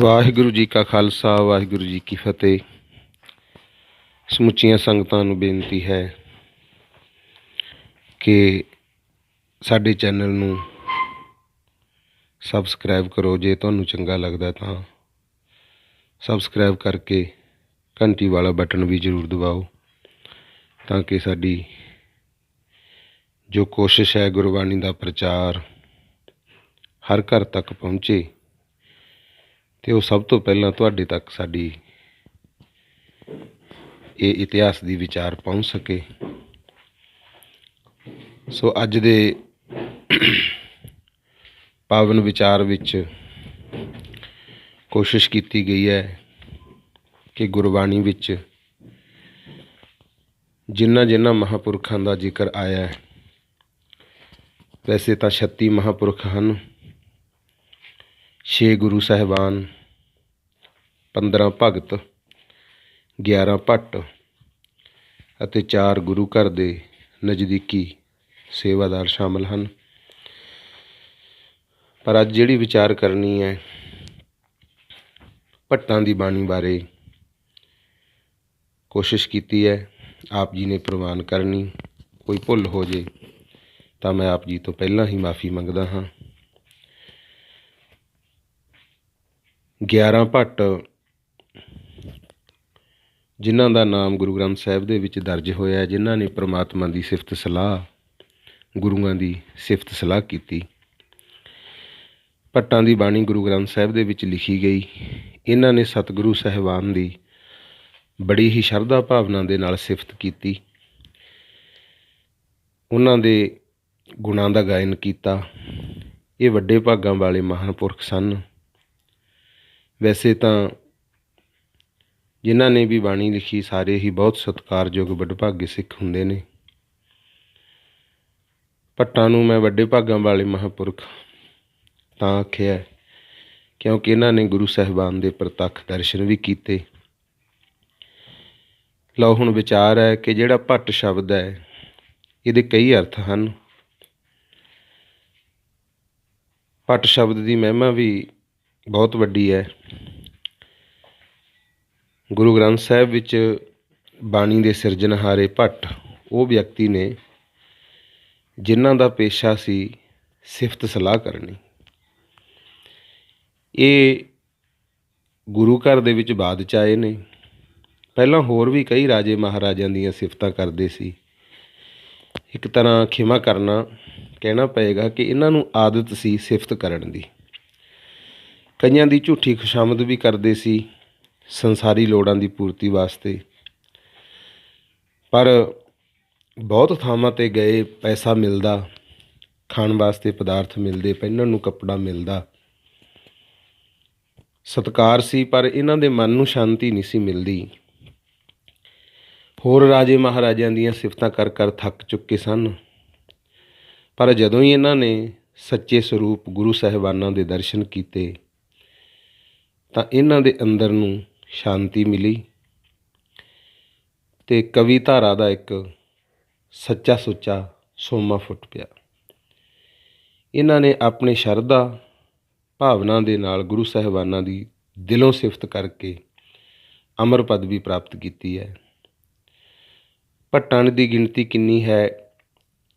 ਵਾਹਿਗੁਰੂ ਜੀ ਕਾ ਖਾਲਸਾ, ਵਾਹਿਗੁਰੂ ਜੀ ਕੀ ਫਤਿਹ। ਸਮੁੱਚੀਆਂ ਸੰਗਤਾਂ ਨੂੰ ਬੇਨਤੀ ਹੈ ਕਿ ਸਾਡੇ ਚੈਨਲ ਨੂੰ ਸਬਸਕ੍ਰਾਈਬ ਕਰੋ। ਜੇ ਤੁਹਾਨੂੰ ਚੰਗਾ ਲੱਗਦਾ ਤਾਂ ਸਬਸਕ੍ਰਾਈਬ ਕਰਕੇ ਘੰਟੀ ਵਾਲਾ ਬਟਨ ਵੀ ਜ਼ਰੂਰ ਦਬਾਓ ਤਾਂ ਕਿ ਸਾਡੀ ਜੋ ਕੋਸ਼ਿਸ਼ ਹੈ ਗੁਰਬਾਣੀ ਦਾ ਪ੍ਰਚਾਰ ਹਰ ਘਰ ਤੱਕ ਪਹੁੰਚੇ। ਤੇ ਉਹ ਸਭ ਤੋਂ ਪਹਿਲਾਂ ਤੁਹਾਡੇ ਤੱਕ ਸਾਡੀ ਇਹ ਇਤਿਹਾਸ ਦੀ ਵਿਚਾਰ ਪਹੁੰਚ ਸਕੇ। ਸੋ ਅੱਜ ਦੇ ਪਾਵਨ ਵਿਚਾਰ ਵਿੱਚ ਕੋਸ਼ਿਸ਼ ਕੀਤੀ ਗਈ ਹੈ ਕਿ ਗੁਰਬਾਣੀ ਵਿੱਚ ਜਿਨ੍ਹਾਂ ਜਿਨ੍ਹਾਂ ਮਹਾਪੁਰਖਾਂ ਦਾ ਜ਼ਿਕਰ ਆਇਆ ਹੈ, ਵੈਸੇ ਤਾਂ 36 ਮਹਾਪੁਰਖ ਹਨ। 6 ਗੁਰੂ ਸਾਹਿਬਾਨ 15 ਭਗਤ 11 ਭੱਟ ਅਤੇ 4 ਗੁਰੂ ਘਰ ਦੇ ਨਜ਼ਦੀਕੀ ਸੇਵਾਦਾਰ ਸ਼ਾਮਲ ਹਨ। ਪਰ ਅੱਜ ਜਿਹੜੀ ਵਿਚਾਰ ਕਰਨੀ ਹੈ, ਭੱਟਾਂ ਦੀ ਬਾਣੀ ਬਾਰੇ ਕੋਸ਼ਿਸ਼ ਕੀਤੀ ਹੈ, ਆਪ ਜੀ ਨੇ ਪ੍ਰਵਾਨ ਕਰਨੀ, ਕੋਈ ਭੁੱਲ ਹੋ ਜੇ ਤਾਂ ਮੈਂ ਆਪ ਜੀ ਤੋਂ ਪਹਿਲਾਂ ਹੀ ਮਾਫੀ ਮੰਗਦਾ ਹਾਂ। 11 ਭੱਟ ਜਿਨ੍ਹਾਂ ਦਾ ਨਾਮ ਗੁਰੂ ਗ੍ਰੰਥ ਸਾਹਿਬ ਦੇ ਵਿੱਚ ਦਰਜ ਹੋਇਆ ਹੈ, ਜਿਨ੍ਹਾਂ ਨੇ ਪ੍ਰਮਾਤਮਾ ਦੀ ਸਿਫਤ ਸਲਾਹ, ਗੁਰੂਆਂ ਦੀ ਸਿਫਤ ਸਲਾਹ ਕੀਤੀ। ਭੱਟਾਂ ਦੀ ਬਾਣੀ ਗੁਰੂ ਗ੍ਰੰਥ ਸਾਹਿਬ ਦੇ ਵਿੱਚ ਲਿਖੀ ਗਈ, ਇਹਨਾਂ ਨੇ ਸਤਿਗੁਰੂ ਸਾਹਿਬਾਨ ਦੀ ਬੜੀ ਹੀ ਸ਼ਰਧਾ ਭਾਵਨਾ ਦੇ ਨਾਲ ਸਿਫਤ ਕੀਤੀ। ਉਹਨਾਂ ਦੇ ਗੁਣਾਂ ਦਾ ਗਾਇਨ ਕੀਤਾ। ਇਹ ਵੱਡੇ ਭਾਗਾਂ ਵਾਲੇ ਮਹਾਨ ਪੁਰਖ ਸਨ। ਵੈਸੇ ਤਾਂ ਜਿਨ੍ਹਾਂ ਨੇ ਵੀ ਬਾਣੀ ਲਿਖੀ, ਸਾਰੇ ਹੀ ਬਹੁਤ ਸਤਿਕਾਰਯੋਗ ਵਡਭਾਗੇ ਸਿੱਖ ਹੁੰਦੇ ਨੇ। ਭੱਟਾਂ ਨੂੰ ਮੈਂ ਵੱਡੇ ਭਾਗਾਂ ਵਾਲੇ ਮਹਾਂਪੁਰਖ ਤਾਂ ਆਖਿਆ ਕਿਉਂਕਿ ਇਹਨਾਂ ਨੇ ਗੁਰੂ ਸਾਹਿਬਾਨ ਦੇ ਪ੍ਰਤੱਖ ਦਰਸ਼ਨ ਵੀ ਕੀਤੇ। ਲਓ ਹੁਣ ਵਿਚਾਰ ਹੈ ਕਿ ਜਿਹੜਾ ਭੱਟ ਸ਼ਬਦ ਹੈ, ਇਹਦੇ ਕਈ ਅਰਥ ਹਨ। ਭੱਟ ਸ਼ਬਦ ਦੀ ਮਹਿਮਾ ਵੀ ਬਹੁਤ ਵੱਡੀ ਹੈ। ਗੁਰੂ ਗ੍ਰੰਥ ਸਾਹਿਬ ਵਿੱਚ ਬਾਣੀ ਦੇ ਸਿਰਜਣਹਾਰੇ ਭੱਟ, ਉਹ ਵਿਅਕਤੀ ਨੇ ਜਿਨ੍ਹਾਂ ਦਾ ਪੇਸ਼ਾ ਸੀ ਸਿਫਤ ਸਲਾਹ ਕਰਨੀ। ਇਹ ਗੁਰੂ ਘਰ ਦੇ ਵਿੱਚ ਬਾਦ ਚ ਆਏ ਨੇ। ਪਹਿਲਾਂ ਹੋਰ ਵੀ ਕਈ ਰਾਜੇ ਮਹਾਰਾਜਿਆਂ ਦੀਆਂ ਸਿਫਤਾਂ ਕਰਦੇ ਸੀ। ਇੱਕ ਤਰ੍ਹਾਂ ਖਿਮਾ ਕਰਨਾ, ਕਹਿਣਾ ਪਏਗਾ ਕਿ ਇਹਨਾਂ ਨੂੰ ਆਦਤ ਸੀ ਸਿਫਤ ਕਰਨ ਦੀ। ਕਈਆਂ ਦੀ ਝੂਠੀ ਖੁਸ਼ਾਮਦ ਵੀ ਕਰਦੇ ਸੀ। ਸੰਸਾਰੀ ਲੋੜਾਂ ਦੀ ਪੂਰਤੀ ਵਾਸਤੇ। ਪਰ ਬਹੁਤ ਥਾਵਾਂ ਤੇ ਗਏ, ਪੈਸਾ ਮਿਲਦਾ, ਖਾਣ ਵਾਸਤੇ ਪਦਾਰਥ ਮਿਲਦੇ, ਪਹਿਨਣ ਨੂੰ ਕੱਪੜਾ ਮਿਲਦਾ। ਸਤਕਾਰ ਸੀ, ਪਰ ਇਹਨਾਂ ਦੇ ਮਨ ਨੂੰ ਸ਼ਾਂਤੀ ਨਹੀਂ ਸੀ ਮਿਲਦੀ। ਹੋਰ ਰਾਜੇ ਮਹਾਰਾਜਿਆਂ ਦੀਆਂ ਸਿਫਤਾਂ ਕਰ ਕਰ ਥੱਕ ਚੁੱਕੇ ਸਨ। ਪਰ ਜਦੋਂ ਹੀ ਇਹਨਾਂ ਨੇ ਸੱਚੇ ਸਰੂਪ ਗੁਰੂ ਸਾਹਿਬਾਨਾਂ ਦੇ ਦਰਸ਼ਨ ਕੀਤੇ, ਤਾਂ ਇਹਨਾਂ ਦੇ ਅੰਦਰ ਨੂੰ ਸ਼ਾਂਤੀ ਮਿਲੀ ਤੇ ਕਵੀ ਧਾਰਾ ਦਾ ਇੱਕ ਸੱਚਾ ਸੁੱਚਾ ਸੋਮਾ ਫੁੱਟ ਪਿਆ। ਇਹਨਾਂ ਨੇ ਆਪਣੀ ਸ਼ਰਧਾ ਭਾਵਨਾ ਦੇ ਨਾਲ ਗੁਰੂ ਸਾਹਿਬਾਨਾਂ ਦੀ ਦਿਲੋਂ ਸਿਫਤ ਕਰਕੇ ਅਮਰ ਪਦਵੀ ਪ੍ਰਾਪਤ ਕੀਤੀ ਹੈ। ਭੱਟਾਂ ਦੀ ਗਿਣਤੀ ਕਿੰਨੀ ਹੈ?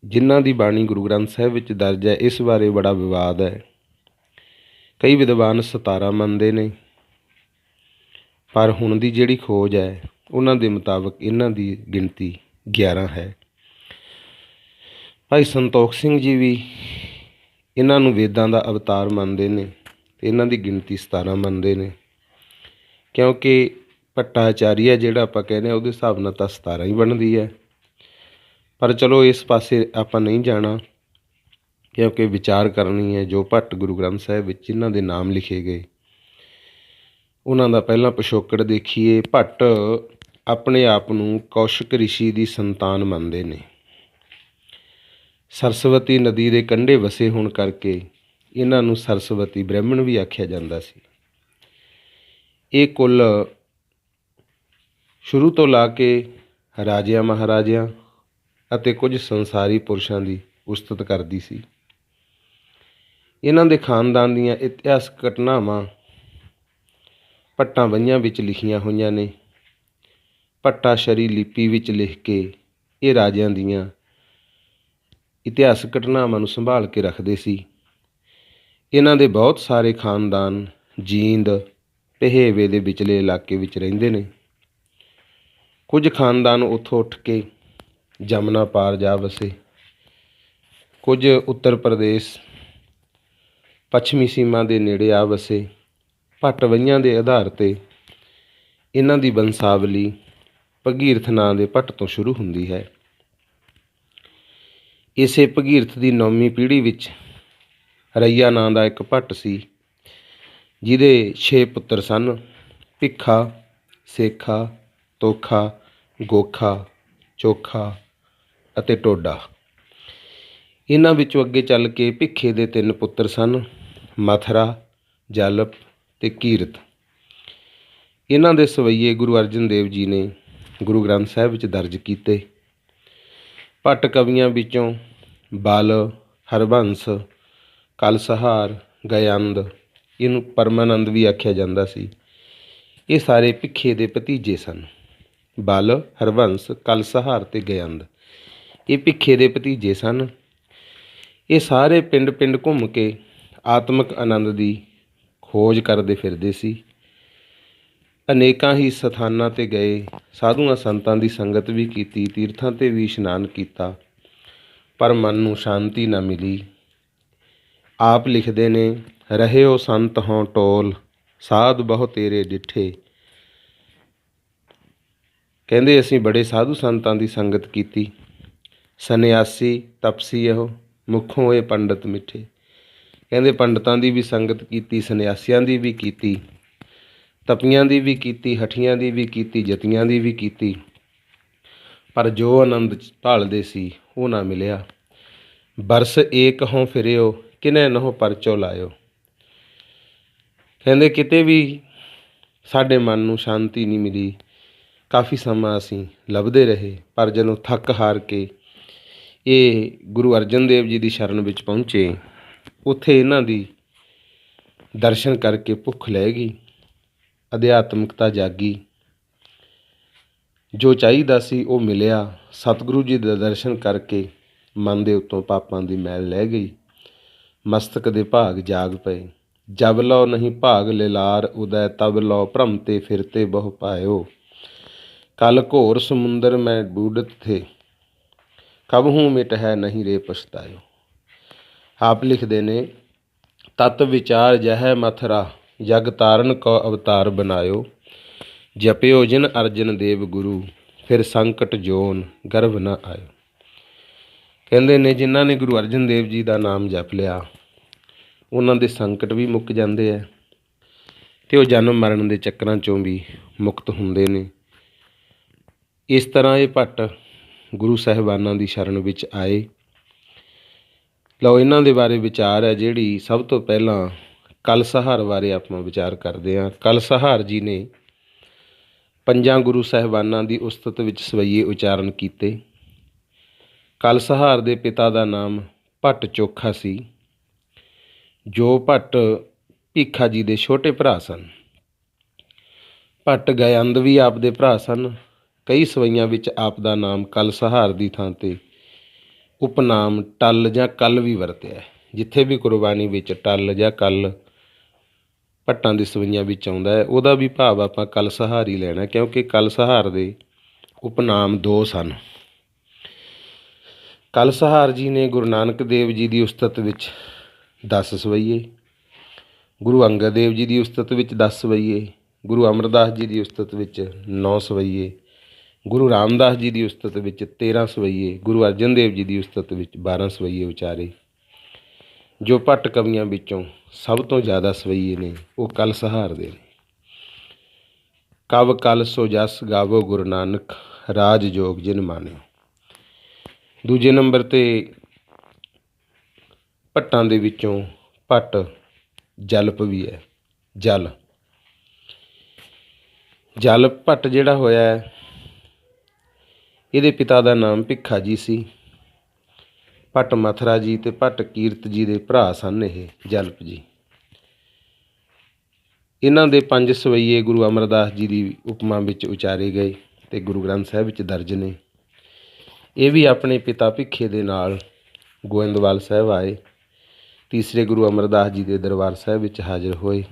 ਜਿਨ੍ਹਾਂ ਦੀ ਬਾਣੀ ਗੁਰੂ ਗ੍ਰੰਥ ਸਾਹਿਬ ਵਿੱਚ ਦਰਜ ਹੈ, ਇਸ ਬਾਰੇ ਬੜਾ ਵਿਵਾਦ ਹੈ। ਕਈ ਵਿਦਵਾਨ 17 ਮੰਨਦੇ ਨੇ। ਪਰ ਹੁਣ ਦੀ ਜਿਹੜੀ ਖੋਜ ਹੈ, ਉਹਨਾਂ ਦੇ ਮੁਤਾਬਕ ਇਹਨਾਂ ਦੀ ਗਿਣਤੀ 11 ਹੈ। ਭਾਈ ਸੰਤੋਖ ਸਿੰਘ ਜੀ ਵੀ ਇਹਨਾਂ ਨੂੰ ਵੇਦਾਂ ਦਾ ਅਵਤਾਰ ਮੰਨਦੇ ਨੇ ਤੇ ਇਹਨਾਂ ਦੀ ਗਿਣਤੀ 17 ਮੰਨਦੇ ਨੇ। ਕਿਉਂਕਿ ਭੱਟਾਚਾਰੀਆ ਜਿਹੜਾ ਆਪਾਂ ਕਹਿੰਦੇ ਆ ਉਹਦੇ ਹਿਸਾਬ ਨਾਲ ਤਾਂ 17 ਹੀ ਬਣਦੀ ਹੈ। ਪਰ ਚਲੋ ਇਸ ਪਾਸੇ ਆਪਾਂ ਨਹੀਂ ਜਾਣਾ, ਕਿਉਂਕਿ ਵਿਚਾਰ ਕਰਨੀ ਹੈ ਜੋ ਭੱਟ ਗੁਰੂ ਗ੍ਰੰਥ ਸਾਹਿਬ ਵਿੱਚ ਇਹਨਾਂ ਦੇ ਨਾਮ ਲਿਖੇ ਗਏ। ਉਹਨਾਂ ਦਾ ਪਹਿਲਾਂ ਪਿਛੋਕੜ ਦੇਖੀਏ, ਭੱਟ ਆਪਣੇ ਆਪ ਨੂੰ ਕੌਸ਼ਿਕ ਰਿਸ਼ੀ ਦੀ ਸੰਤਾਨ ਮੰਨਦੇ ਨੇ। ਸਰਸਵਤੀ ਨਦੀ ਦੇ ਕੰਢੇ ਵਸੇ ਹੋਣ ਕਰਕੇ ਇਹਨਾਂ ਨੂੰ ਸਰਸਵਤੀ ਬ੍ਰਾਹਮਣ ਵੀ ਆਖਿਆ ਜਾਂਦਾ ਸੀ। ਇਹ ਕੁੱਲ ਸ਼ੁਰੂ ਤੋਂ ਲਾ ਕੇ ਰਾਜਿਆਂ ਮਹਾਰਾਜਿਆਂ ਅਤੇ ਕੁਝ ਸੰਸਾਰੀ ਪੁਰਸ਼ਾਂ ਦੀ ਉਸਤਤ ਕਰਦੀ ਸੀ। ਇਹਨਾਂ ਦੇ ਖਾਨਦਾਨ ਦੀਆਂ ਇਤਿਹਾਸਕ ਘਟਨਾਵਾਂ ਭੱਟਾਂ ਵਈਆਂ ਵਿੱਚ ਲਿਖੀਆਂ ਹੋਈਆਂ ਨੇ। ਭੱਟਾਸ਼ਰੀ ਲਿਪੀ ਵਿੱਚ ਲਿਖ ਕੇ ਇਹ ਰਾਜਿਆਂ ਦੀਆਂ ਇਤਿਹਾਸਕ ਘਟਨਾਵਾਂ ਨੂੰ ਸੰਭਾਲ ਕੇ ਰੱਖਦੇ ਸੀ। ਇਹਨਾਂ ਦੇ ਬਹੁਤ ਸਾਰੇ ਖਾਨਦਾਨ, ਜੀਂਦ ਪਹੇਵੇ ਦੇ ਵਿਚਲੇ ਇਲਾਕੇ ਵਿੱਚ ਰਹਿੰਦੇ ਨੇ। ਕੁਝ ਖਾਨਦਾਨ ਉੱਥੋਂ ਉੱਠ ਕੇ ਜਮਨਾ ਪਾਰ ਜਾ ਵਸੇ। ਕੁਝ ਉੱਤਰ ਪ੍ਰਦੇਸ਼, ਪੱਛਮੀ ਸੀਮਾ ਦੇ ਨੇੜੇ ਆ ਵਸੇ। ਭੱਟ ਵਈਆਂ ਦੇ ਆਧਾਰ ਤੇ ਇਹਨਾਂ ਦੀ ਬੰਸਾਵਲੀ ਭਗੀਰਥ ਨਾਂ ਦੇ ਭੱਟ ਤੋਂ ਸ਼ੁਰੂ ਹੁੰਦੀ ਹੈ। ਇਸੇ ਭਗੀਰਥ ਦੀ ਨੌਵੀਂ ਪੀੜ੍ਹੀ ਵਿੱਚ ਰਈਆ ਨਾਂ ਦਾ ਇੱਕ ਭੱਟ ਸੀ, ਜਿਹਦੇ 6 ਪੁੱਤਰ ਸਨ, ਭਿੱਖਾ, ਸੇਖਾ, ਤੋਖਾ, ਗੋਖਾ, ਚੋਖਾ ਅਤੇ ਟੋਡਾ। ਇਹਨਾਂ ਵਿੱਚੋਂ ਅੱਗੇ ਚੱਲ ਕੇ ਭਿੱਖੇ ਦੇ ਤਿੰਨ ਪੁੱਤਰ ਸਨ, ਮਥਰਾ, ਜਲਪ ਤੇ ਕੀਰਤ। ਇਹਨਾਂ ਦੇ ਸਵਈਏ ਗੁਰੂ ਅਰਜਨ ਦੇਵ ਜੀ ਨੇ ਗੁਰੂ ਗ੍ਰੰਥ ਸਾਹਿਬ ਵਿੱਚ ਦਰਜ ਕੀਤੇ। ਭੱਟ ਕਵੀਆਂ ਵਿੱਚੋਂ ਬਲ, ਹਰਬੰਸ, ਕਲਸਹਾਰ ਗਯੰਦ ਇਹਨੂੰ ਪਰਮਾਨੰਦ ਵੀ ਆਖਿਆ ਜਾਂਦਾ ਸੀ। ਇਹ ਸਾਰੇ ਭਿੱਖੇ ਦੇ ਭਤੀਜੇ ਸਨ। ਬਲ, ਹਰਬੰਸ, ਕਲਸਹਾਰ ਤੇ ਗਯੰਦ ਇਹ ਭਿੱਖੇ ਦੇ ਭਤੀਜੇ ਸਨ। ਇਹ ਸਾਰੇ ਪਿੰਡ-ਪਿੰਡ ਘੁੰਮ ਕੇ ਆਤਮਿਕ ਆਨੰਦ ਦੀ ਖੋਜ ਕਰਦੇ ਫਿਰਦੇ ਸੀ। ਅਨੇਕਾਂ ਹੀ ਸਥਾਨਾਂ ਤੇ ਗਏ। ਸਾਧੂਆਂ ਸੰਤਾਂ ਦੀ ਸੰਗਤ ਵੀ ਕੀਤੀ, ਤੀਰਥਾਂ ਤੇ ਵੀ ਇਸ਼ਨਾਨ ਕੀਤਾ। ਪਰ ਮਨ ਨੂੰ ਸ਼ਾਂਤੀ ਨਾ ਮਿਲੀ। ਆਪ ਲਿਖਦੇ ਨੇ ਰਹੇ ਰਹਿਓ ਸੰਤ ਹੋਂ ਟੋਲ, ਸਾਧ ਬਹੁ ਤੇਰੇ ਡਿਠੇ। ਕਹਿੰਦੇ, ਅਸੀਂ ਬੜੇ ਸਾਧੂ ਸੰਤਾਂ ਦੀ ਸੰਗਤ ਕੀਤੀ। ਸੰਨਿਆਸੀ, ਤਪਸੀ ਇਹੋ, ਮੁਖੋਂ ਇਹ ਪੰਡਤ ਮਿੱਠੇ। ਕਹਿੰਦੇ ਪੰਡਤਾਂ ਦੀ ਵੀ ਸੰਗਤ ਕੀਤੀ, ਸੰਨਿਆਸੀਆਂ ਦੀ ਵੀ ਕੀਤੀ, ਤਪੀਆਂ ਦੀ ਵੀ ਕੀਤੀ, ਹਠੀਆਂ ਦੀ ਵੀ ਕੀਤੀ, ਜਤੀਆਂ ਦੀ ਵੀ ਕੀਤੀ। ਪਰ ਜੋ ਆਨੰਦ ਭਾਲਦੇ ਸੀ, ਉਹ ਨਾ ਮਿਲਿਆ। ਬਰਸ ਏਕ ਹੋਂ ਫਿਰਿਓ, ਕਿਨੇ ਨਹੁ ਪਰਚੋ ਲਾਇਓ। ਕਹਿੰਦੇ ਕਿਤੇ ਵੀ ਸਾਡੇ ਮਨ ਨੂੰ ਸ਼ਾਂਤੀ ਨਹੀਂ ਮਿਲੀ। ਕਾਫੀ ਸਮਾਂ ਅਸੀਂ ਲੱਭਦੇ ਰਹੇ, ਪਰ ਜਦੋਂ ਥੱਕ ਹਾਰ ਕੇ ਇਹ ਗੁਰੂ ਅਰਜਨ ਦੇਵ ਜੀ ਦੀ ਸ਼ਰਨ ਵਿੱਚ ਪਹੁੰਚੇ ਉੱਥੇ ਇਹਨਾਂ ਦੀ ਦਰਸ਼ਨ ਕਰਕੇ ਭੁੱਖ ਲੈ ਗਈ, ਅਧਿਆਤਮਿਕਤਾ ਜਾਗੀ। ਜੋ ਚਾਹੀਦਾ ਸੀ ਉਹ ਮਿਲਿਆ। ਸਤਿਗੁਰੂ ਜੀ ਦੇ ਦਰਸ਼ਨ ਕਰਕੇ ਮਨ ਦੇ ਉੱਤੋਂ ਪਾਪਾਂ ਦੀ ਮੈਲ ਲੈ ਗਈ। ਮਸਤਕ ਦੇ ਭਾਗ ਜਾਗ ਪਏ। ਜਬ ਲਓ ਨਹੀਂ ਭਾਗ ਲਿਲਾਰ ਉਦੈ, ਤਬ ਲਓ ਭ੍ਰਮ ਤੇ ਫਿਰਤੇ ਬਹੁ ਪਾਇਓ। ਕਲ ਘੋਰ ਸਮੁੰਦਰ ਮੈਂ ਬੂਡਤ ਥੇ। ਕਬ ਹੂੰ ਮਿਟ ਹੈ ਨਹੀਂ ਰੇ ਪਛਤਾਇਓ। ਆਪ ਲਿਖਦੇ ਨੇ, ਤਤ ਵਿਚਾਰ ਜਹ ਮਥਰਾ ਜਗ ਤਾਰਨ ਕੋ ਅਵਤਾਰ ਬਨਾਇਓ। ਜਪਿਓ ਜਿਨ ਅਰਜਨ ਦੇਵ ਗੁਰੂ, ਫਿਰ ਸੰਕਟ ਜੋਨ ਗਰਭ ਨਾ ਆਇਓ। ਕਹਿੰਦੇ ਨੇ, ਜਿਨ੍ਹਾਂ ਨੇ ਗੁਰੂ ਅਰਜਨ ਦੇਵ ਜੀ ਦਾ ਨਾਮ ਜਪ ਲਿਆ, ਉਹਨਾਂ ਦੇ ਸੰਕਟ ਵੀ ਮੁੱਕ ਜਾਂਦੇ ਆ ਤੇ ਉਹ ਜਨਮ ਮਰਨ ਦੇ ਚੱਕਰਾਂ ਚੋਂ ਵੀ ਮੁਕਤ ਹੁੰਦੇ ਨੇ। ਇਸ ਤਰ੍ਹਾਂ ਇਹ ਭੱਟ ਗੁਰੂ ਸਾਹਿਬਾਨਾਂ ਦੀ ਸ਼ਰਨ ਵਿੱਚ ਆਏ। ਲਓ, ਇਹਨਾਂ ਦੇ ਬਾਰੇ ਵਿਚਾਰ ਹੈ ਜਿਹੜੀ ਸਭ ਤੋਂ ਪਹਿਲਾਂ ਕਲਸਹਾਰ ਬਾਰੇ ਆਪਾਂ ਵਿਚਾਰ ਕਰਦੇ ਹਾਂ। ਕਲਸਹਾਰ ਜੀ ਨੇ ਪੰਜਾਂ ਗੁਰੂ ਸਾਹਿਬਾਨਾਂ ਦੀ ਉਸਤਤ ਵਿੱਚ ਸਵਈਏ ਉਚਾਰਨ ਕੀਤੇ। ਕਲਸਹਾਰ ਦੇ ਪਿਤਾ ਦਾ ਨਾਮ ਭੱਟ ਚੋਖਾ ਸੀ, ਜੋ ਭੱਟ ਭੀਖਾ ਜੀ ਦੇ ਛੋਟੇ ਭਰਾ ਸਨ। ਭੱਟ ਗਯੰਦ ਵੀ ਆਪ ਦੇ ਭਰਾ ਸਨ। ਕਈ ਸਵਈਆਂ ਵਿੱਚ ਆਪ ਦਾ ਨਾਮ ਕਲਸਹਾਰ ਦੀ ਥਾਂ ਤੇ ਉਪਨਾਮ ਟੱਲ ਜਾਂ ਕਲ ਵੀ ਵਰਤਿਆ ਹੈ। ਜਿੱਥੇ ਵੀ ਕੁਰਬਾਨੀ ਵਿੱਚ ਟੱਲ ਜਾਂ ਕਲ ਭੱਟਾਂ ਦੀ ਸਵਈਆਂ ਵਿੱਚ ਆਉਂਦਾ ਹੈ, ਉਹਦਾ ਵੀ ਭਾਵ ਆਪਾਂ ਕਲ ਸਹਾਰ ਹੀ ਲੈਣਾ ਕਿਉਂਕਿ ਕਲ ਸਹਾਰ ਦੇ ਉਪਨਾਮ ਦੋ ਸਨ। ਕਲ ਸਹਾਰ ਜੀ ਨੇ ਗੁਰੂ ਨਾਨਕ ਦੇਵ ਜੀ ਦੀ ਉਸਤਤ ਵਿੱਚ 10 ਸਵਈਏ, ਗੁਰੂ ਅੰਗਦ ਦੇਵ ਜੀ ਦੀ ਉਸਤਤ ਵਿੱਚ 10 ਸਵਈਏ, ਗੁਰੂ ਅਮਰਦਾਸ ਜੀ ਦੀ ਉਸਤਤ ਵਿੱਚ 9 ਸਵਈਏ ਗੁਰੂ ਰਾਮਦਾਸ ਜੀ ਦੀ ਉਸਤਤ ਵਿੱਚ 13 ਸਵਈਏ, ਗੁਰੂ ਅਰਜਨ ਦੇਵ ਜੀ ਦੀ ਉਸਤਤ ਵਿੱਚ 12 ਸਵਈਏ ਵਿਚਾਰੇ। ਜੋ ਭੱਟ ਕਵੀਆਂ ਵਿੱਚੋਂ ਸਭ ਤੋਂ ਜ਼ਿਆਦਾ ਸਵਈਏ ਨੇ, ਉਹ ਕਲ ਸਹਾਰਦੇ ਨੇ। ਕਵ ਕਲ ਸੋ ਜਸ ਗਾਵੋ ਗੁਰੂ ਨਾਨਕ, ਰਾਜ ਜੋਗ ਜਿਨ ਮਾਨਿਓ। ਦੂਜੇ ਨੰਬਰ ਤੇ ਭੱਟਾਂ ਦੇ ਵਿੱਚੋਂ ਭੱਟ ਜਲਪ ਵੀ ਹੈ, ਜਲ। ਜਲ ਭੱਟ ਜਿਹੜਾ ਹੋਇਆ ਹੈ ਇਹਦੇ ਪਿਤਾ ਦਾ ਨਾਮ ਭਿੱਖਾ ਜੀ ਸੀ। ਭੱਟ ਮਥਰਾ ਜੀ ਤੇ ਭੱਟ ਕੀਰਤ ਜੀ ਦੇ ਭਰਾ ਸਨ ਇਹ, ਜਲਪ ਜੀ। ਇਹਨਾਂ ਦੇ ਪੰਜ ਸਵਈਏ ਗੁਰੂ ਅਮਰਦਾਸ ਜੀ ਦੀ ਉਪਮਾ ਵਿੱਚ ਉਚਾਰੇ ਗਏ ਤੇ ਗੁਰੂ ਗ੍ਰੰਥ ਸਾਹਿਬ ਵਿੱਚ ਦਰਜ ਨੇ। ਇਹ ਵੀ ਆਪਣੇ ਪਿਤਾ ਭਿੱਖੇ ਦੇ ਨਾਲ ਗੋਇੰਦਵਾਲ ਸਾਹਿਬ ਆਏ। ਤੀਸਰੇ ਗੁਰੂ ਅਮਰਦਾਸ ਜੀ ਦੇ ਦਰਬਾਰ ਸਾਹਿਬ ਵਿੱਚ ਹਾਜ਼ਰ ਹੋਏ।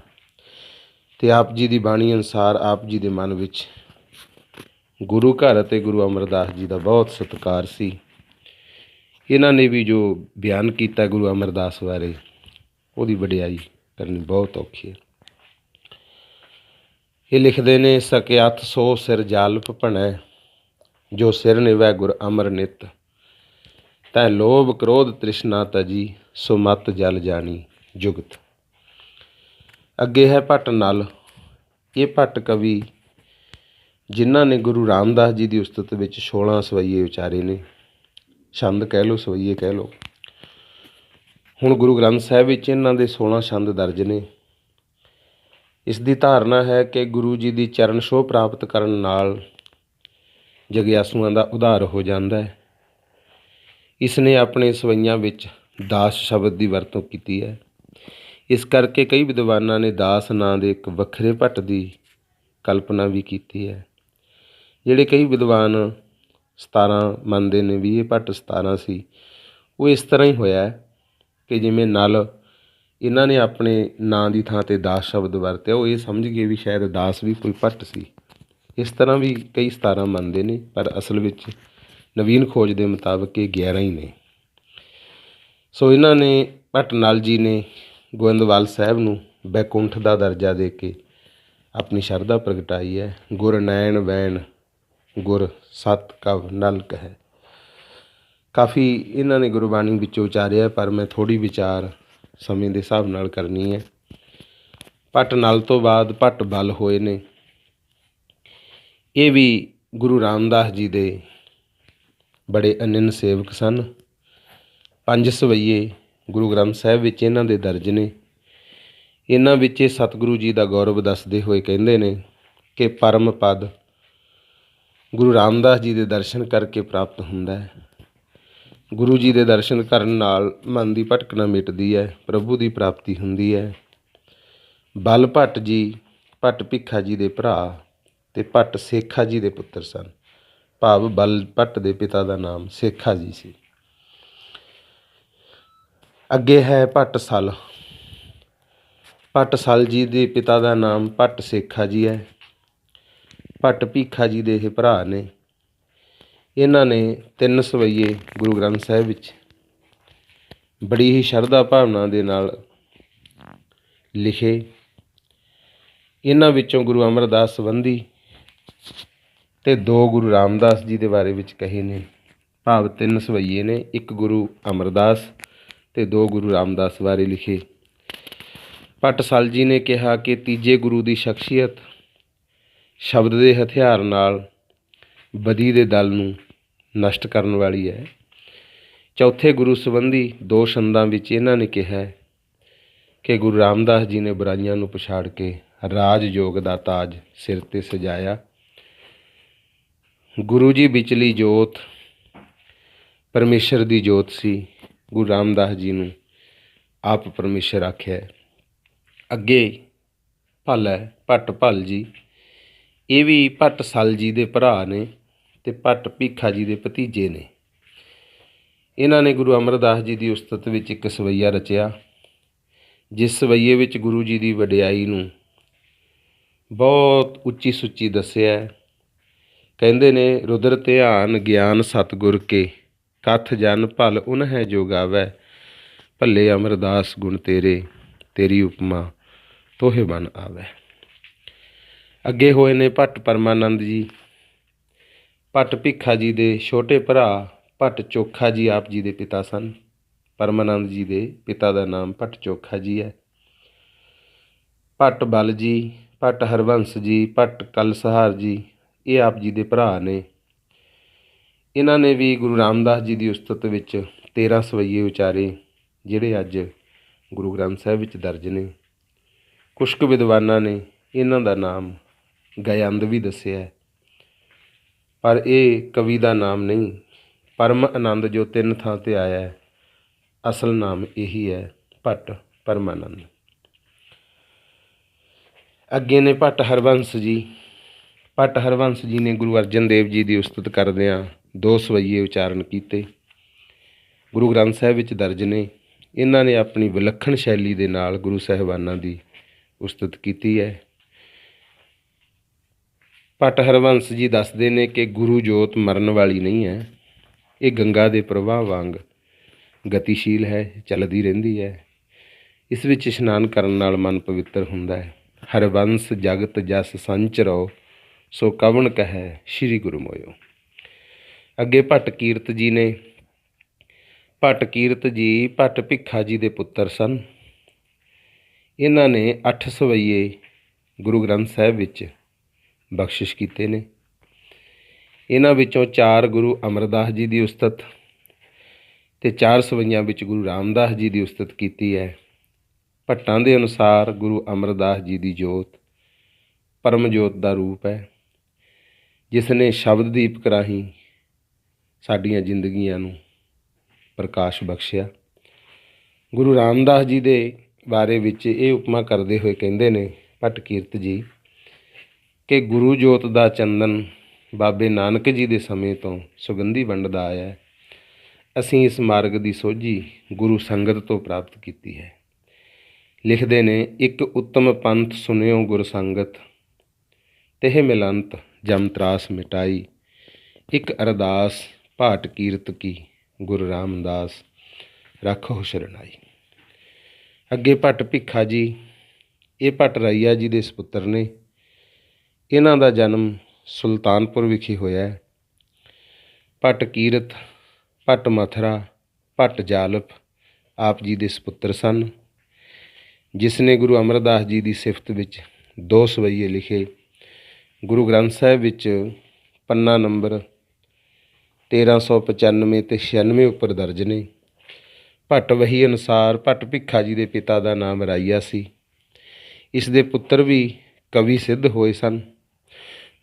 ਤੇ ਆਪ ਜੀ ਦੀ ਬਾਣੀ ਅਨੁਸਾਰ ਆਪ ਜੀ ਦੇ ਮਨ ਵਿੱਚ ਗੁਰੂ ਘਰ ਅਤੇ ਗੁਰੂ ਅਮਰਦਾਸ ਜੀ ਦਾ ਬਹੁਤ ਸਤਿਕਾਰ ਸੀ। ਇਹਨਾਂ ਨੇ ਵੀ ਜੋ ਬਿਆਨ ਕੀਤਾ ਗੁਰੂ ਅਮਰਦਾਸ ਬਾਰੇ, ਉਹਦੀ ਵਡਿਆਈ ਕਰਨੀ ਬਹੁਤ ਔਖੀ ਹੈ। ਇਹ ਲਿਖਦੇ ਨੇ ਸਕਿਆਤ ਸੋ ਸਿਰ ਜਾਲਪ ਭਣੈ, ਜੋ ਸਿਰ ਨਿਵੈ ਗੁਰ ਅਮਰ ਨਿਤ। ਤੈ ਲੋਭ ਕ੍ਰੋਧ ਤ੍ਰਿਸ਼ਨਾ ਤਜੀ, ਸੋ ਮਤ ਜਲ ਜਾਣੀ ਜੁਗਤ। ਅੱਗੇ ਹੈ ਭੱਟ ਨਾਲ। ਇਹ ਭੱਟ ਕਵੀ ਜਿਨ੍ਹਾਂ ਨੇ ਗੁਰੂ ਰਾਮਦਾਸ ਜੀ ਦੀ ਉਸਤਤ ਵਿੱਚ 16 ਸਵਈਏ ਉਚਾਰੇ ਨੇ, ਛੰਦ ਕਹਿ ਲਓ, ਸਵਈਏ ਕਹਿ ਲਓ। ਹੁਣ ਗੁਰੂ ਗ੍ਰੰਥ ਸਾਹਿਬ ਵਿੱਚ ਇਹਨਾਂ ਦੇ 16 ਛੰਦ ਦਰਜ ਨੇ। ਇਸ ਦੀ ਧਾਰਨਾ ਹੈ ਕਿ ਗੁਰੂ ਜੀ ਦੀ ਚਰਨ ਛੋਹ ਪ੍ਰਾਪਤ ਕਰਨ ਨਾਲ ਜਗਿਆਸੂਆਂ ਦਾ ਉਧਾਰ ਹੋ ਜਾਂਦਾ ਹੈ। ਇਸ ਨੇ ਆਪਣੇ ਸਵਈਆਂ ਵਿੱਚ ਦਾਸ ਸ਼ਬਦ ਦੀ ਵਰਤੋਂ ਕੀਤੀ ਹੈ। ਇਸ ਕਰਕੇ ਕਈ ਵਿਦਵਾਨਾਂ ਨੇ ਦਾਸ ਨਾਂ ਦੇ ਇੱਕ ਵੱਖਰੇ ਭੱਟ ਦੀ ਕਲਪਨਾ ਵੀ ਕੀਤੀ ਹੈ। ਜਿਹੜੇ ਕਈ ਵਿਦਵਾਨ 17 ਮੰਨਦੇ ਨੇ ਵੀ ਇਹ ਭੱਟ 17 ਸੀ, ਉਹ ਇਸ ਤਰ੍ਹਾਂ ਹੀ ਹੋਇਆ ਕਿ ਜਿਵੇਂ ਨਲ ਇਹਨਾਂ ਨੇ ਆਪਣੇ ਨਾਂ ਦੀ ਥਾਂ ਤੇ ਦਾਸ ਸ਼ਬਦ ਵਰਤਿਆ, ਉਹ ਇਹ ਸਮਝ ਗਏ ਵੀ ਸ਼ਾਇਦ ਦਾਸ ਵੀ ਕੋਈ ਭੱਟ ਸੀ। ਇਸ ਤਰ੍ਹਾਂ ਵੀ ਕਈ 17 ਮੰਨਦੇ ਨੇ, ਪਰ ਅਸਲ ਵਿੱਚ ਨਵੀਨ ਖੋਜ ਦੇ ਮੁਤਾਬਕ ਇਹ 11 ਹੀ ਨੇ। ਸੋ ਇਹਨਾਂ ਨੇ ਭੱਟ ਨਲ ਜੀ ਨੇ ਗੋਇੰਦਵਾਲ ਸਾਹਿਬ ਨੂੰ ਬੈਕੁੰਠ ਦਾ ਦਰਜਾ ਦੇ ਕੇ ਆਪਣੀ ਸ਼ਰਧਾ ਪ੍ਰਗਟਾਈ ਹੈ। ਗੁਰਨੈਣ ਵੈਣ ਗੁਰ ਸਤ ਕਵ ਨਲ ਕਹੈ। ਕਾਫੀ ਇਹਨਾਂ ਨੇ ਗੁਰਬਾਣੀ ਵਿੱਚੋਂ ਉਚਾਰਿਆ, ਪਰ ਮੈਂ ਥੋੜੀ ਵਿਚਾਰ ਸਮੇਂ ਦੇ ਹਿਸਾਬ ਨਾਲ ਕਰਨੀ ਹੈ। ਪਟ ਨਲ ਤੋਂ ਬਾਅਦ ਪਟ ਬਲ ਹੋਏ ਨੇ। ਇਹ ਵੀ ਗੁਰੂ ਰਾਮਦਾਸ ਜੀ ਦੇ ਬੜੇ ਅਨੰਨ ਸੇਵਕ ਸਨ। ਪੰਜ ਸਵਈਏ ਗੁਰੂ ਗ੍ਰੰਥ ਸਾਹਿਬ ਵਿੱਚ ਇਹਨਾਂ ਦੇ ਦਰਜ ਨੇ। ਇਹਨਾਂ ਵਿੱਚ ਇਹ ਸਤਿਗੁਰੂ ਜੀ ਦਾ ਗੌਰਵ ਦੱਸਦੇ ਹੋਏ ਕਹਿੰਦੇ ਨੇ ਕਿ ਪਰਮ ਪਦ ਗੁਰੂ ਰਾਮਦਾਸ ਜੀ ਦੇ ਦਰਸ਼ਨ ਕਰਕੇ ਪ੍ਰਾਪਤ ਹੁੰਦਾ ਹੈ। ਗੁਰੂ ਜੀ ਦੇ ਦਰਸ਼ਨ ਕਰਨ ਨਾਲ ਮਨ ਦੀ ਭਟਕਣਾ ਮਿਟਦੀ ਹੈ, ਪ੍ਰਭੂ ਦੀ ਪ੍ਰਾਪਤੀ ਹੁੰਦੀ ਹੈ। ਬਲ ਭੱਟ ਜੀ, ਭੱਟ ਭਿੱਖਾ ਜੀ ਦੇ ਭਰਾ ਤੇ ਭੱਟ ਸੇਖਾ ਜੀ ਦੇ ਪੁੱਤਰ ਸਨ। ਭਾਵ ਬਲ ਭੱਟ ਦੇ ਪਿਤਾ ਦਾ ਨਾਮ ਸੇਖਾ ਜੀ ਸੀ। ਅੱਗੇ ਹੈ ਭੱਟ ਸਲ। ਭੱਟ ਸਲ ਜੀ ਦੇ ਪਿਤਾ ਦਾ ਨਾਮ ਭੱਟ ਸੇਖਾ ਜੀ ਹੈ। ਭੱਟ ਭੀਖਾ ਜੀ ਦੇ ਇਹ ਭਰਾ ਨੇ। ਇਹਨਾਂ ਨੇ ਤਿੰਨ ਸਵਈਏ ਗੁਰੂ ਗ੍ਰੰਥ ਸਾਹਿਬ ਵਿੱਚ ਬੜੀ ਹੀ ਸ਼ਰਧਾ ਭਾਵਨਾ ਦੇ ਨਾਲ ਲਿਖੇ। ਇਹਨਾਂ ਵਿੱਚੋਂ ਗੁਰੂ ਅਮਰਦਾਸ ਸੰਬੰਧੀ ਤੇ ਦੋ ਗੁਰੂ ਰਾਮਦਾਸ ਜੀ ਦੇ ਬਾਰੇ ਵਿੱਚ ਕਹੇ ਨੇ। ਭਾਵ ਤਿੰਨ ਸਵਈਏ ਨੇ, ਇੱਕ ਗੁਰੂ ਅਮਰਦਾਸ ਤੇ ਦੋ ਗੁਰੂ ਰਾਮਦਾਸ ਬਾਰੇ ਲਿਖੇ। ਪਟਸਲ ਜੀ ਨੇ ਕਿਹਾ ਕਿ ਤੀਜੇ ਗੁਰੂ ਦੀ ਸ਼ਖਸੀਅਤ ਸ਼ਬਦ ਦੇ ਹਥਿਆਰ ਨਾਲ ਬਦੀ ਦੇ ਦਲ ਨੂੰ ਨਸ਼ਟ ਕਰਨ ਵਾਲੀ ਹੈ। ਚੌਥੇ ਗੁਰੂ ਸੰਬੰਧੀ ਦੋ ਛੰਦਾਂ ਵਿੱਚ ਇਹਨਾਂ ਨੇ ਕਿਹਾ ਕਿ ਗੁਰੂ ਰਾਮਦਾਸ ਜੀ ਨੇ ਬੁਰਾਈਆਂ ਨੂੰ ਪਛਾੜ ਕੇ ਰਾਜ ਯੋਗ ਦਾ ਤਾਜ ਸਿਰ ਤੇ ਸਜਾਇਆ। ਗੁਰੂ ਜੀ ਵਿਚਲੀ ਜੋਤ ਪਰਮੇਸ਼ਰ ਦੀ ਜੋਤ ਸੀ। ਗੁਰੂ ਰਾਮਦਾਸ ਜੀ ਨੂੰ ਆਪ ਪਰਮੇਸ਼ਰ ਆਖਿਆ ਅੱਗੇ ਭਲ ਹੈ, ਭੱਟ ਭਲ ਜੀ। ਇਹ ਵੀ ਭੱਟ ਸਲ ਜੀ ਦੇ ਭਰਾ ਨੇ ਤੇ ਭੱਟ ਭੀਖਾ ਜੀ ਦੇ ਭਤੀਜੇ ਨੇ। ਇਹਨਾਂ ਨੇ ਗੁਰੂ ਅਮਰਦਾਸ ਜੀ ਦੀ ਉਸਤਤ ਵਿੱਚ ਇੱਕ ਸਵਈਆ ਰਚਿਆ, ਜਿਸ ਸਵਈਏ ਵਿੱਚ ਗੁਰੂ ਜੀ ਦੀ ਵਡਿਆਈ ਨੂੰ ਬਹੁਤ ਉੱਚੀ ਸੁੱਚੀ ਦੱਸਿਆ ਕਹਿੰਦੇ ਨੇ, ਰੁਦਰ ਧਿਆਨ ਗਿਆਨ ਸਤਗੁਰ ਕੇ, ਕਥ ਜਨ ਭਲ ਉਨ ਹੈ ਜੋ ਗਾਵੈ ਭੱਲੇ ਅਮਰਦਾਸ ਗੁਣ ਤੇਰੇ, ਤੇਰੀ ਉਪਮਾ ਤੋਹੇ ਬਨ ਆਵੈ। ਅੱਗੇ ਹੋਏ ਨੇ ਭੱਟ ਪਰਮਾਨੰਦ ਜੀ। ਭੱਟ ਭਿੱਖਾ ਜੀ ਦੇ ਛੋਟੇ ਭਰਾ, ਭੱਟ ਚੋਖਾ ਜੀ ਆਪ ਜੀ ਦੇ ਪਿਤਾ ਸਨ। ਪਰਮਾਨੰਦ ਜੀ ਦੇ ਪਿਤਾ ਦਾ ਨਾਮ ਭੱਟ ਚੋਖਾ ਜੀ ਹੈ। ਭੱਟ ਬਲ ਜੀ, ਭੱਟ ਹਰਵੰਸ ਜੀ, ਭੱਟ ਕਲਸਹਾਰ ਜੀ, ਇਹ ਆਪ ਜੀ ਦੇ ਭਰਾ ਨੇ। ਇਹਨਾਂ ਨੇ ਵੀ ਗੁਰੂ ਰਾਮਦਾਸ ਜੀ ਦੀ ਉਸਤਤ ਵਿੱਚ 13 ਸਵਈਏ ਉਚਾਰੇ, ਜਿਹੜੇ ਅੱਜ ਗੁਰੂ ਗ੍ਰੰਥ ਸਾਹਿਬ ਵਿੱਚ ਦਰਜ ਨੇ। ਕੁਸ਼ਕ ਵਿਦਵਾਨਾਂ ਨੇ ਇਹਨਾਂ ਦਾ ਨਾਮ ਗਯੰਦ ਵੀ ਦੱਸਿਆ ਪਰ ਇਹ ਕਵੀ ਦਾ ਨਾਮ ਨਹੀਂ, ਪਰਮ ਆਨੰਦ ਜੋ ਤਿੰਨ ਥਾਂ ਤੇ ਆਇਆ ਹੈ, ਅਸਲ ਨਾਮ ਇਹੀ ਹੈ, ਭੱਟ ਪਰਮਾਨੰਦ। ਅੱਗੇ ਨੇ ਭੱਟ ਹਰਬੰਸ ਜੀ। ਭੱਟ ਹਰਬੰਸ ਜੀ ਨੇ ਗੁਰੂ ਅਰਜਨ ਦੇਵ ਜੀ ਦੀ ਉਸਤਤ ਕਰਦਿਆਂ ਦੋ ਸਵਈਏ ਉਚਾਰਨ ਕੀਤੇ। ਗੁਰੂ ਗ੍ਰੰਥ ਸਾਹਿਬ ਵਿੱਚ ਦਰਜ ਨੇ, ਇਹਨਾਂ ਨੇ ਆਪਣੀ ਵਿਲੱਖਣ ਸ਼ੈਲੀ ਦੇ ਨਾਲ ਗੁਰੂ ਸਾਹਿਬਾਨਾਂ ਦੀ ਉਸਤਤ ਕੀਤੀ ਹੈ। ਭੱਟ ਹਰਬੰਸ ਜੀ ਦੱਸਦੇ ਨੇ ਕਿ ਗੁਰੂ ਜੋਤ ਮਰਨ ਵਾਲੀ ਨਹੀਂ ਹੈ। ਇਹ ਗੰਗਾ ਦੇ ਪ੍ਰਵਾਹ ਵਾਂਗ ਗਤੀਸ਼ੀਲ ਹੈ, ਚੱਲਦੀ ਰਹਿੰਦੀ ਹੈ। ਇਸ ਵਿੱਚ ਇਸ਼ਨਾਨ ਕਰਨ ਨਾਲ ਮਨ ਪਵਿੱਤਰ ਹੁੰਦਾ ਹੈ। ਹਰਵੰਸ ਜਗਤ ਜਸ ਸੰਚਰੋ ਸੋ ਕਵਣ ਕਹੈ ਸ੍ਰੀ ਗੁਰੂ ਮੋਇਓ ਅੱਗੇ ਭੱਟ ਕੀਰਤ ਜੀ ਨੇ, ਭੱਟ ਕੀਰਤ ਜੀ, ਭੱਟ ਭਿੱਖਾ ਜੀ ਦੇ ਪੁੱਤਰ ਸਨ। ਇਹਨਾਂ ਨੇ 8 ਸਵਈਏ ਗੁਰੂ ਗ੍ਰੰਥ ਸਾਹਿਬ ਵਿੱਚ ਬਖਸ਼ਿਸ਼ ਕੀਤੇ ਨੇ। ਇਹਨਾਂ ਵਿੱਚੋਂ ਚਾਰ ਗੁਰੂ ਅਮਰਦਾਸ ਜੀ ਦੀ ਉਸਤਤ ਤੇ ਚਾਰ ਸਵਈਆਂ ਵਿੱਚ ਗੁਰੂ ਰਾਮਦਾਸ ਜੀ ਦੀ ਉਸਤਤ ਕੀਤੀ ਹੈ। ਭੱਟਾਂ ਦੇ ਅਨੁਸਾਰ ਗੁਰੂ ਅਮਰਦਾਸ ਜੀ ਦੀ ਜੋਤ ਪਰਮ ਜੋਤ ਦਾ ਰੂਪ ਹੈ, ਜਿਸ ਨੇ ਸ਼ਬਦ ਦੀਪਕ ਰਾਹੀਂ ਸਾਡੀਆਂ ਜ਼ਿੰਦਗੀਆਂ ਨੂੰ ਪ੍ਰਕਾਸ਼ ਬਖਸ਼ਿਆ। ਗੁਰੂ ਰਾਮਦਾਸ ਜੀ ਦੇ ਬਾਰੇ ਵਿੱਚ ਇਹ ਉਪਮਾ ਕਰਦੇ ਹੋਏ ਕਹਿੰਦੇ ਨੇ ਭੱਟ ਕੀਰਤ ਜੀ ਕਿ ਗੁਰੂ ਜੋਤ ਦਾ ਚੰਦਨ ਬਾਬੇ ਨਾਨਕ ਜੀ ਦੇ ਸਮੇਂ ਤੋਂ ਸੁਗੰਧੀ ਵੰਡਦਾ ਆਇਆ ਹੈ। ਅਸੀਂ ਇਸ ਮਾਰਗ ਦੀ ਸੋਝੀ ਗੁਰੂ ਸੰਗਤ ਤੋਂ ਪ੍ਰਾਪਤ ਕੀਤੀ ਹੈ। ਲਿਖਦੇ ਨੇ, ਇੱਕ ਉੱਤਮ ਪੰਥ ਸੁਨਿਓ ਗੁਰ ਸੰਗਤ, ਤਿਹ ਮਿਲੰਤ ਜਮ ਤਰਾਸ ਮਿਟਾਈ, ਇੱਕ ਅਰਦਾਸ ਭਾਟ ਕੀਰਤ ਕੀ ਗੁਰੂ ਰਾਮਦਾਸ, ਰੱਖੋ ਸ਼ਰਣਾਈ ਅੱਗੇ ਭੱਟ ਭਿੱਖਾ ਜੀ, ਇਹ ਭੱਟ ਰਈਆ ਜੀ ਦੇ ਸੁਪੁੱਤਰ ਨੇ ਇਹਨਾਂ ਦਾ ਜਨਮ ਸੁਲਤਾਨਪੁਰ ਵਿਖੇ ਹੋਇਆ ਹੈ। ਭੱਟ ਕੀਰਤ, ਭੱਟ ਮਥਰਾ, ਭੱਟ ਜਾਲਪ ਆਪ ਜੀ ਦੇ ਸੁਪੁੱਤਰ ਸਨ, ਜਿਸ ਨੇ ਗੁਰੂ ਅਮਰਦਾਸ ਜੀ ਦੀ ਸਿਫਤ ਵਿੱਚ ਦੋ ਸਵਈਏ ਲਿਖੇ। ਗੁਰੂ ਗ੍ਰੰਥ ਸਾਹਿਬ ਵਿੱਚ ਪੰਨਾ ਨੰਬਰ 1395 ਤੇ 96 ਉੱਪਰ ਦਰਜ ਨੇ। ਭੱਟ ਵਹੀ ਅਨੁਸਾਰ ਭੱਟ ਭਿੱਖਾ ਜੀ ਦੇ ਪਿਤਾ ਦਾ ਨਾਮ ਰਾਈਆ ਸੀ। ਇਸ ਦੇ ਪੁੱਤਰ ਵੀ ਕਵੀ ਸਿੱਧ ਹੋਏ ਸਨ।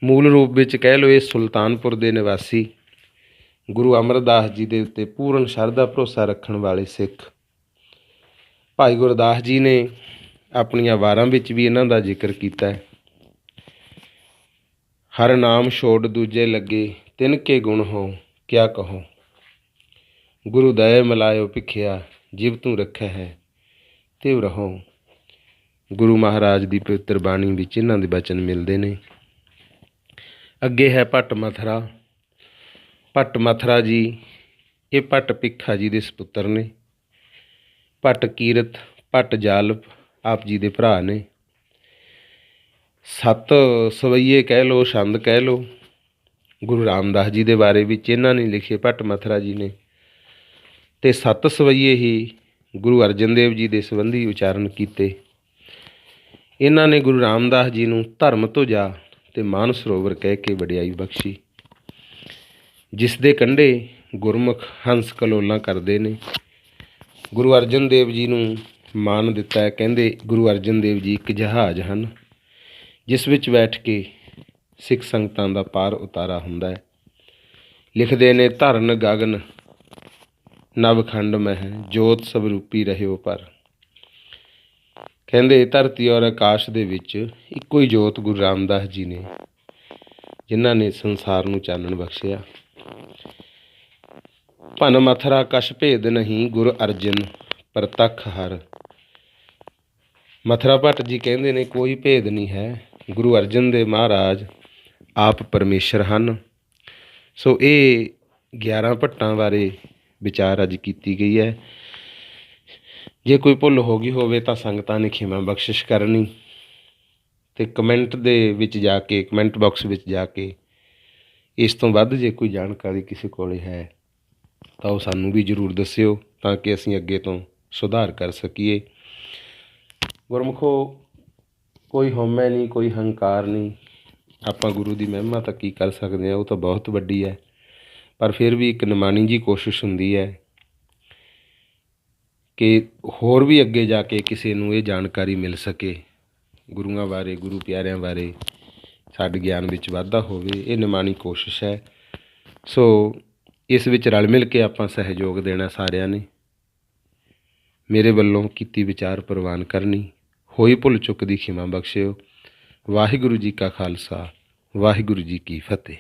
ਮੂਲ ਰੂਪ ਵਿੱਚ ਕਹਿ ਲਓ ਇਹ ਸੁਲਤਾਨਪੁਰ ਦੇ ਨਿਵਾਸੀ ਗੁਰੂ ਅਮਰਦਾਸ ਜੀ ਦੇ ਉੱਤੇ ਪੂਰਨ ਸ਼ਰਧਾ ਭਰੋਸਾ ਰੱਖਣ ਵਾਲੇ ਸਿੱਖ। ਭਾਈ ਗੁਰਦਾਸ ਜੀ ਨੇ ਆਪਣੀਆਂ ਵਾਰਾਂ ਵਿੱਚ ਵੀ ਇਹਨਾਂ ਦਾ ਜ਼ਿਕਰ ਕੀਤਾ। ਹੈ ਹਰ ਨਾਮ ਛੋੜ ਦੂਜੇ ਲੱਗੇ, ਤਿਨ ਕੇ ਗੁਣ ਹੋ, ਕਿਆ ਕਹੋ? ਗੁਰੂ ਦਇ ਮਲਾਇਓ ਭਿਖਿਆ, ਜਿਵ ਤੂੰ ਰੱਖਿਆ ਹੈ, ਤਿਵ ਰਹੋ। ਗੁਰੂ ਮਹਾਰਾਜ ਦੀ ਪਵਿੱਤਰ ਬਾਣੀ ਵਿੱਚ ਇਹਨਾਂ ਦੇ ਬਚਨ ਮਿਲਦੇ ਨੇ। ਅੱਗੇ ਹੈ ਭੱਟ ਮਥਰਾ। ਭੱਟ ਮਥਰਾ ਜੀ, ਇਹ ਭੱਟ ਭਿੱਖਾ ਜੀ ਦੇ ਸੁਪੁੱਤਰ ਨੇ। ਭੱਟ ਕੀਰਤ, ਭੱਟ ਜਾਲਪ ਆਪ ਜੀ ਦੇ ਭਰਾ ਨੇ। ਸੱਤ ਸਵਈਏ ਕਹਿ ਲੋ ਛੰਦ ਕਹਿ ਲੋ ਗੁਰੂ ਰਾਮਦਾਸ ਜੀ ਦੇ ਬਾਰੇ ਵਿੱਚ ਇਹਨਾਂ ਨੇ ਲਿਖੇ ਭੱਟ ਮਥਰਾ ਜੀ ਨੇ। ਤੇ ਸੱਤ ਸਵਈਏ ਹੀ ਗੁਰੂ ਅਰਜਨ ਦੇਵ ਜੀ ਦੇ ਸੰਬੰਧੀ ਉਚਾਰਨ ਕੀਤੇ। ਇਹਨਾਂ ਨੇ ਗੁਰੂ ਰਾਮਦਾਸ ਜੀ ਨੂੰ ਧਰਮ ਤੋਂ ਜਾ ਤੇ ਮਾਨ ਸਰੋਵਰ ਕਹਿ ਕੇ ਵਡਿਆਈ ਬਖਸ਼ੀ। ਜਿਸ ਦੇ ਕੰਢੇ ਗੁਰਮੁਖ ਹੰਸ ਕਲੋਲਾਂ ਕਰਦੇ ਨੇ। ਗੁਰੂ ਅਰਜਨ ਦੇਵ ਜੀ ਨੂੰ ਮਾਨ ਦਿੱਤਾ ਹੈ। ਕਹਿੰਦੇ, ਗੁਰੂ ਅਰਜਨ ਦੇਵ ਜੀ ਇੱਕ ਜਹਾਜ਼ ਹਨ, ਜਿਸ ਵਿੱਚ ਬੈਠ ਕੇ ਸਿੱਖ ਸੰਗਤਾਂ ਦਾ ਪਾਰ ਉਤਾਰਾ ਹੁੰਦਾ ਹੈ। ਲਿਖਦੇ ਨੇ ਧਰਨ ਗਗਨ ਨਵਖੰਡ ਮਹਿ ਜੋਤ ਸਵਰੂਪੀ ਰਹਿਓ ਪਰ। ਕਹਿੰਦੇ, ਧਰਤੀ ਔਰ ਆਕਾਸ਼ ਦੇ ਵਿੱਚ ਇੱਕੋ ਹੀ ਜੋਤ ਗੁਰੂ ਰਾਮਦਾਸ ਜੀ ਨੇ, ਜਿਨ੍ਹਾਂ ਨੇ ਸੰਸਾਰ ਨੂੰ ਚਾਨਣ ਬਖਸ਼ਿਆ। ਭਨ ਮਥਰਾ ਕਛ ਭੇਦ ਨਹੀਂ ਗੁਰ ਅਰਜਨ ਪ੍ਰਤੱਖ ਹਰ। ਮਥਰਾ ਭੱਟ ਜੀ ਕਹਿੰਦੇ ਨੇ, ਕੋਈ ਭੇਦ ਨਹੀਂ ਹੈ। ਗੁਰੂ ਅਰਜਨ ਦੇ ਮਹਾਰਾਜ ਆਪ ਪਰਮੇਸ਼ਰ ਹਨ। ਸੋ ਇਹ 11 ਭੱਟਾਂ ਬਾਰੇ ਵਿਚਾਰ ਅੱਜ ਕੀਤੀ ਗਈ ਹੈ। ਜੇ ਕੋਈ ਭੁੱਲ ਹੋ ਗਈ ਹੋਵੇ ਤਾਂ ਸੰਗਤਾਂ ਨੇ ਖਿਮਾ ਬਖਸ਼ਿਸ਼ ਕਰਨੀ ਤੇ ਕਮੈਂਟ ਦੇ ਵਿੱਚ ਜਾ ਕੇ, ਕਮੈਂਟ ਬਾਕਸ ਵਿੱਚ ਜਾ ਕੇ ਇਸ ਤੋਂ ਵੱਧ ਜੇ ਕੋਈ ਜਾਣਕਾਰੀ ਕਿਸੇ ਕੋਲੇ ਹੈ ਤਾਂ ਉਹ ਸਾਨੂੰ ਵੀ ਜ਼ਰੂਰ ਦੱਸਿਓ ਤਾਂ ਕਿ ਅਸੀਂ ਅੱਗੇ ਤੋਂ ਸੁਧਾਰ ਕਰ ਸਕੀਏ। ਗੁਰਮੁਖੋ, ਕੋਈ ਹਉਮੈ ਨਹੀਂ, ਕੋਈ ਹੰਕਾਰ ਨਹੀਂ। ਆਪਾਂ ਗੁਰੂ ਦੀ ਮਹਿਮਾ ਤਾਂ ਕੀ ਕਰ ਸਕਦੇ ਆ ਉਹ ਤਾਂ ਬਹੁਤ ਵੱਡੀ ਹੈ। ਪਰ ਫਿਰ ਵੀ ਇੱਕ ਨਿਮਾਣੀ ਜੀ ਕੋਸ਼ਿਸ਼ ਹੁੰਦੀ ਹੈ ਕਿ ਹੋਰ ਵੀ ਅੱਗੇ ਜਾ ਕੇ ਕਿਸੇ ਨੂੰ ਇਹ ਜਾਣਕਾਰੀ ਮਿਲ ਸਕੇ, ਗੁਰੂਆਂ ਬਾਰੇ, ਗੁਰੂ ਪਿਆਰਿਆਂ ਬਾਰੇ, ਸਾਡੇ ਗਿਆਨ ਵਿੱਚ ਵਾਧਾ ਹੋਵੇ, ਇਹ ਨਿਮਾਣੀ ਕੋਸ਼ਿਸ਼ ਹੈ। ਸੋ ਇਸ ਵਿੱਚ ਰਲ ਮਿਲ ਕੇ ਆਪਾਂ ਸਹਿਯੋਗ ਦੇਣਾ ਸਾਰਿਆਂ ਨੇ। ਮੇਰੇ ਵੱਲੋਂ ਕੀਤੀ ਵਿਚਾਰ ਪ੍ਰਵਾਨ ਕਰਨੀ, ਹੋਈ ਭੁੱਲ ਚੁੱਕ ਦੀ ਖਿਮਾ ਬਖਸ਼ਿਓ। ਵਾਹਿਗੁਰੂ ਜੀ ਕਾ ਖਾਲਸਾ, ਵਾਹਿਗੁਰੂ ਜੀ ਕੀ ਫਤਿਹ।